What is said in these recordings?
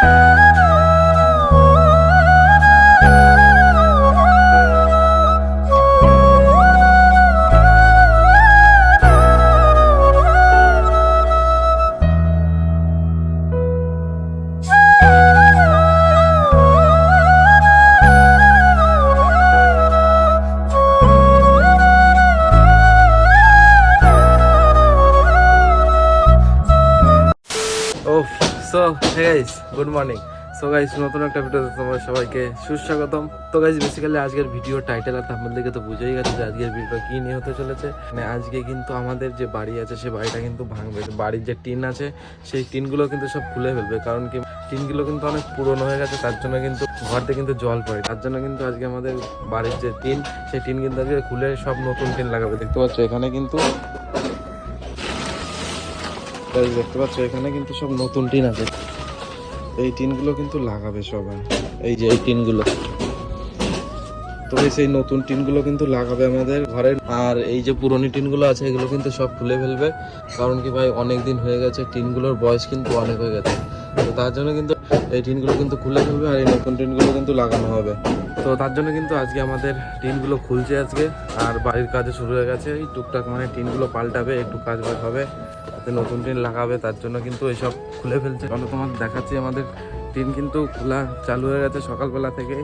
ও so guys good morning so guys নতুন একটা ভিডিওতে তোমাদের সবাইকে সুস্বাগতম। তো গাইস বেসিক্যালি আজকের ভিডিও টাইটেল আর দেখে তো বুঝেই গেছে যে আজকের ভিডিও কি নিয়ে হতে চলেছে। মানে আজকে কিন্তু আমাদের যে বাড়ি আছে সেই বাড়িটা কিন্তু ভাঙবে। বাড়ির যে টিন আছে, সেই টিনগুলো কিন্তু সব খুলে ফেলবে। কারণ কি, টিনগুলো কিন্তু অনেক পুরনো হয়ে গেছে, তার জন্য কিন্তু ঘরতে কিন্তু জল পড়ে। তার জন্য কিন্তু আজকে আমাদের বাড়ির যে টিন, সেই টিন কিন্তু আজকে খুলে সব নতুন টিন লাগাবে। দেখতে পাচ্ছ এখানে কিন্তু দেখতে পাচ্ছ এখানে কিন্তু সব নতুন টিন আছে। এই টিনগুলো কিন্তু লাগাবে সবাই। এই যে এই টিনগুলো। তো এই সেই নতুন টিনগুলো কিন্তু লাগাবে আমাদের ঘরের। আর এই যে পুরনো টিনগুলো আছে এগুলো কিন্তু সব খুলে ফেলবে। কারণ কি ভাই অনেক দিন হয়ে গেছে টিনগুলোর বয়স কিন্তু অনেক হয়ে গেছে। তো তার জন্য কিন্তু এই টিনগুলো কিন্তু খুলে ফেলবে আর এই নতুন টিনগুলো কিন্তু লাগানো হবে। তো তার জন্য কিন্তু আজকে আমাদের টিনগুলো খুলছে আজকে। আর বাড়ির কাজে শুরু হয়ে গেছে। এই টুকটাক মানে টিনগুলো পাল্টাবে একটু কাজ বাজ হবে। তাতে নতুন টিন লাগাবে, তার জন্য কিন্তু এসব খুলে ফেলছে। চলো তোমার দেখাচ্ছি আমাদের টিন কিন্তু খোলা চালু হয়ে গেছে সকালবেলা থেকে।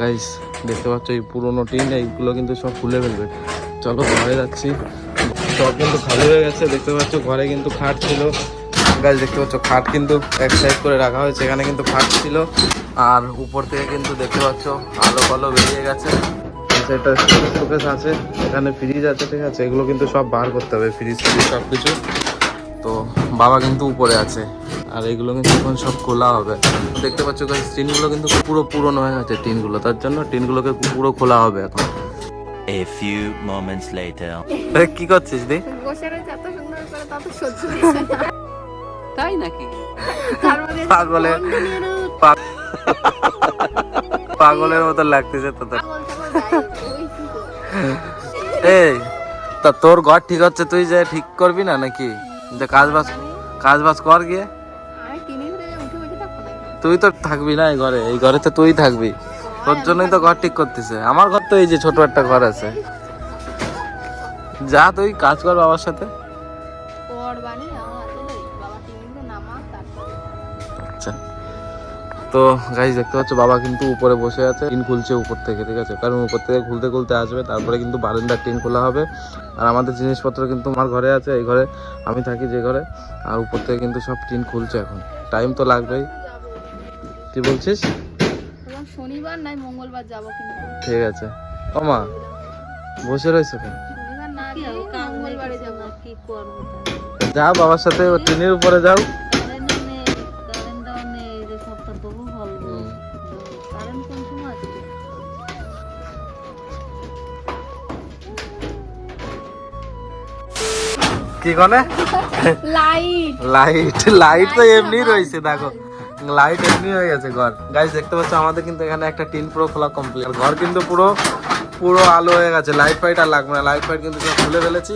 গাইস দেখতে পাচ্ছ এই পুরোনো টিন, এইগুলো কিন্তু সব খুলে ফেলবে। চলো, ঘরে যাচ্ছি। সব কিন্তু খালি হয়ে গেছে, দেখতে পাচ্ছ ঘরে কিন্তু খাট ছিল। গাছ দেখতে পাচ্ছ খাট কিন্তু এক সাইড করে রাখা হয়েছে, এখানে কিন্তু খাট ছিল। আর উপর থেকে কিন্তু দেখতে পাচ্ছ আলো ফালো বেরিয়ে গেছে। সেটা শোকেস আছে, এখানে ফ্রিজ আছে, ঠিক আছে? এগুলো কিন্তু সব বার করতে হবে ফ্রিজ ফ্রিজ সব কিছু তো বাবা কিন্তু উপরে আছে আর এগুলো কিন্তু এখন সব খোলা হবে দেখতে পাচ্ছ গাছ টিনগুলো কিন্তু পুরো পুরনো হয়ে গেছে টিনগুলো তার জন্য টিনগুলোকে পুরো খোলা হবে এখন A few moments later. এ, কি করছিস দি বসে রয়েছে এত সুন্দর করে তা তো সহ্য হচ্ছে না। তাই নাকি মধ্যে পাগলের মতো লাগতেছে তো তোর। পাগল ছাগল যাই হোক, ওই কি করবে? এই তা তোর ঘর ঠিক হচ্ছে তুই যে ঠিক করবি না নাকি যে কাজ বাজ কাজ বাজ কর গিয়ে? তুই তো থাকবি না এই ঘরে। এই ঘরে তো তুই থাকবি। তোর জন্যই তো ঘর ঠিক করতেছে। আমার ঘর তো এই যে ছোট একটা ঘর আছে। যা তুই কাজ কর বাবার সাথে। তো গাইজ দেখতে পাচ্ছ বাবা কিন্তু উপরে বসে আছে টিন খুলছে উপর থেকে ঠিক আছে? কারণ উপর থেকে খুলতে খুলতে আসবে তারপরে কিন্তু বারান্দার টিন খোলা হবে। আর আমাদের জিনিসপত্র কিন্তু আমার ঘরে আছে এই ঘরে আমি থাকি যে ঘরে আর উপর থেকে কিন্তু সব টিন খুলছে এখন। টাইম তো লাগবেই। কি বলছিস? এবং শনিবার নাই মঙ্গলবার যাব কিন্তু। ঠিক আছে। ও মা বসে রয়েছে কেন? শনিবার না গিয়ে মঙ্গলবারে যাব। কি করব যাও বাবার সাথে ও টিনের উপরে যাও। কি কনে লাইট লাইট লাইট তো এমনি রয়েছে দেখো। লাইট এমনি হয়ে গেছে ঘর। গাইস দেখতে পাচ্ছ আমাদের কিন্তু এখানে একটা টিন পুরো খোলা কমপ্লিট ঘর কিন্তু পুরো পুরো আলো হয়ে গেছে। লাইট ফাইট আর লাগবে না। লাইট ফাইট কিন্তু সব খুলে ফেলেছি।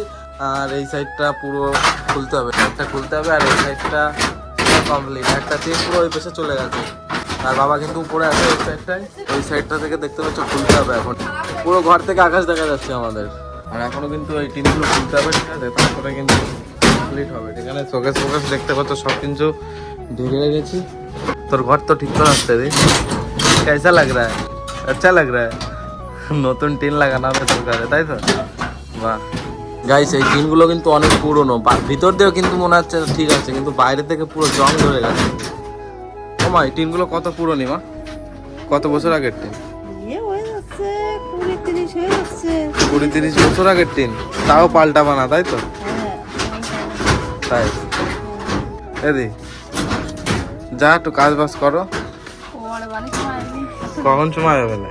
আর এই সাইডটা পুরো খুলতে হবে। একটা খুলতে হবে আর এই সাইডটা কমপ্লিট একটা টিন পুরো ওই পাশে চলে গেছে। আর বাবা কিন্তু উপরে আছে ওই সাইডটায় ওই সাইডটা থেকে দেখতে পাচ্ছ খুলতে হবে এখন। পুরো ঘর থেকে আকাশ দেখা যাচ্ছে আমাদের। আর এখনও কিন্তু এই টিনগুলো খুলতে হবে, ঠিক আছে? তারপরে কিন্তু কমপ্লিট হবে। এখানে শোকেস ফোকেস দেখতে পাচ্ছ, সব কিছু ঢেকে গেছি তোর ঘর তো ঠিক করে আসতে রে কেসা লাগ রা আচ্ছা লাগ রা নতুন টিন লাগানো হবে তোর তাই তো? বাহ। গাইস এই টিনগুলো কিন্তু অনেক পুরনো। ভিতর দিয়েও কিন্তু মনে হচ্ছে ঠিক আছে, কিন্তু বাইরে থেকে পুরো জং ধরে গেছে। ও মা, এই টিনগুলো কত পুরনি মা? কত বছর আগের টিন? কুড়ি তিরিশ বছর আগের টিন। তাও পাল্টাবা না তাই তো? তাই। এদি, যা একটু কাজ বাজ করো। কখন সময় হবে না?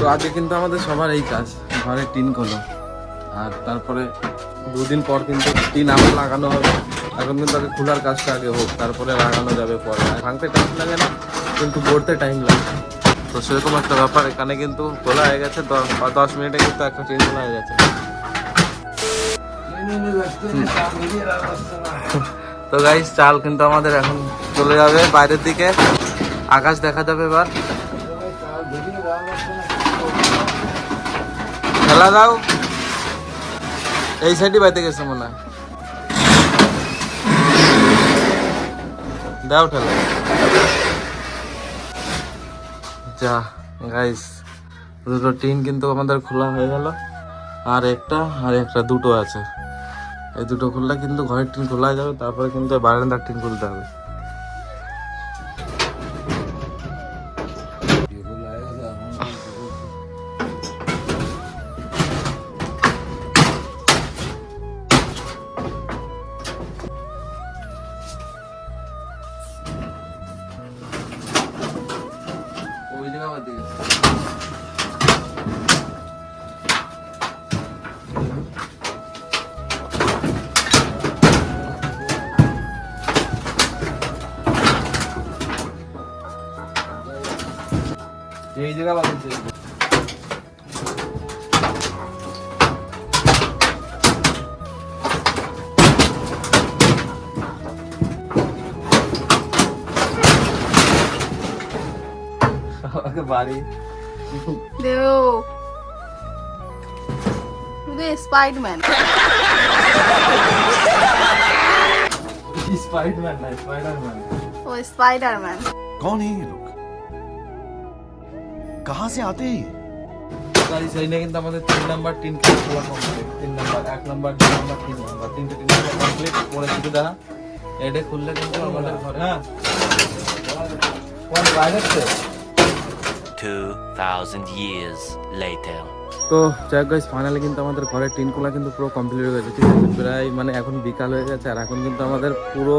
তো আজকে কিন্তু আমাদের সবার এই কাজ, ঘরে টিন খোলো। আর তারপরে দুদিন পর কিন্তু টিন আবার লাগানো হবে। এখন কিন্তু আগে খোলার কাজটা আগে হোক, তারপরে লাগানো যাবে পরে। ভাঙতে টাইম লাগে না, কিন্তু গড়তে টাইম লাগে। তো সেরকম একটা ব্যাপার, এখানে কিন্তু খোলা হয়ে গেছে, দশ মিনিটে কিন্তু একটা টিন খোলা হয়ে গেছে। তো গাইস চাল কিন্তু আমাদের এখন চলে যাবে বাইরের দিকে। আকাশ দেখা যাবে এবার। খেলা দাও। এই সাইডে বাইতে গেছে মনে হয়। দাও ঠেলা যা গাইস দুটো টিন কিন্তু আমাদের খোলা হয়ে গেল। আর একটা আর একটা দুটো আছে। এই দুটো খুললে কিন্তু ঘরের টিন খোলা যাবে, তারপরে কিন্তু বারান্দার টিন খুলতে হবে। మీదిగా వదిలించేది भारी देखो। स्पाइडरमैन स्पाइडरमैन स्पाइडरमैन कौन है ये लोग? कहां से आते हैं ये? গাইস এই নিয়ে কিন্তু আমাদের তিন নাম্বার টিন খেলা খোলা কমপ্লিট তিন নাম্বার এক নাম্বার দুই নাম্বার তিন নাম্বার তিনটে টিন খেলা কমপ্লিট পরে শুধু দেখা এটা খুললে কিন্তু আমাদের ঘরে হ্যাঁ কোন বাইরে আছে 2,000 years later. তো যাক গাইস ফাইনালি কিন্তু আমাদের ঘরের টিন খোলা কিন্তু পুরো কমপ্লিট হয়ে গেছে ঠিক আছে প্রায় মানে এখন বিকাল হয়ে গেছে আর এখন কিন্তু আমাদের পুরো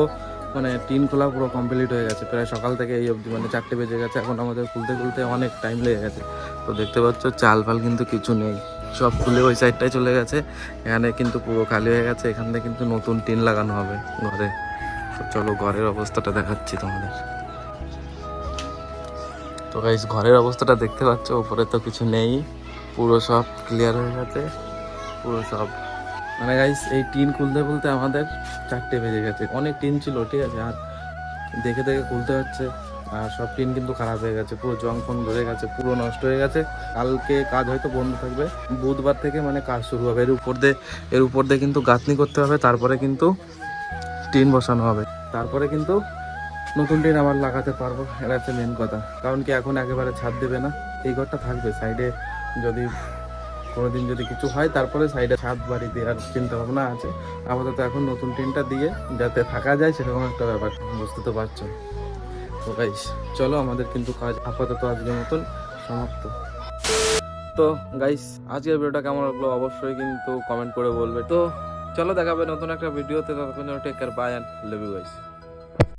মানে টিন খোলা পুরো কমপ্লিট হয়ে গেছে। প্রায় সকাল থেকে এই অবধি মানে চারটে বেজে গেছে। এখন আমাদের খুলতে খুলতে অনেক টাইম লেগে গেছে। তো দেখতে পাচ্ছ, চাল ফাল কিন্তু কিছু নেই। সব খুলে ওই সাইডটাই চলে গেছে। এখানে কিন্তু পুরো খালি হয়ে গেছে। এখান থেকে কিন্তু নতুন টিন লাগানো হবে ঘরে। তো চলো ঘরের অবস্থাটা দেখাচ্ছি তোমাদের। তো গাইস ঘরের অবস্থাটা দেখতে পাচ্ছ উপরে তো কিছু নেই। পুরো সব ক্লিয়ার হয়ে গেছে। পুরো সব মানে গাইস এই টিন খুলতে খুলতে আমাদের চারটে বেজে গেছে। অনেক টিন ছিল, ঠিক আছে? আর দেখে দেখে খুলতে হচ্ছে, আর সব টিন কিন্তু খারাপ হয়ে গেছে, পুরো জং ফং ধরে গেছে, পুরো নষ্ট হয়ে গেছে। কালকে কাজ হয়তো বন্ধ থাকবে, বুধবার থেকে মানে কাজ শুরু হবে। এর উপর দিয়ে, এর উপর দিয়ে কিন্তু গাঁথনি করতে হবে, তারপরে কিন্তু টিন বসানো হবে। তারপরে কিন্তু নতুন টিন আবার লাগাতে পারব, এটা হচ্ছে মেন কথা। কারণ কি এখন একেবারে ছাদ দেবে না, এই ঘরটা থাকবে। সাইডে যদি কোনোদিন যদি কিছু হয়, তারপরে সাইডে ছাদ বাড়ি দেওয়ার চিন্তা ভাবনা আছে। আপাতত এখন নতুন টিনটা দিয়ে যাতে থাকা যায়, সেরকম একটা ব্যাপার। বুঝতে তো পারছ? তো গাইস চলো আমাদের কিন্তু কাজ আপাতত আজকের মতন সমাপ্ত। তো গাইস আজকের ভিডিওটা কেমন লাগল অবশ্যই কিন্তু কমেন্ট করে বলবে। তো চলো দেখাবে নতুন একটা ভিডিওতে, ততক্ষণ take care bye and love you guys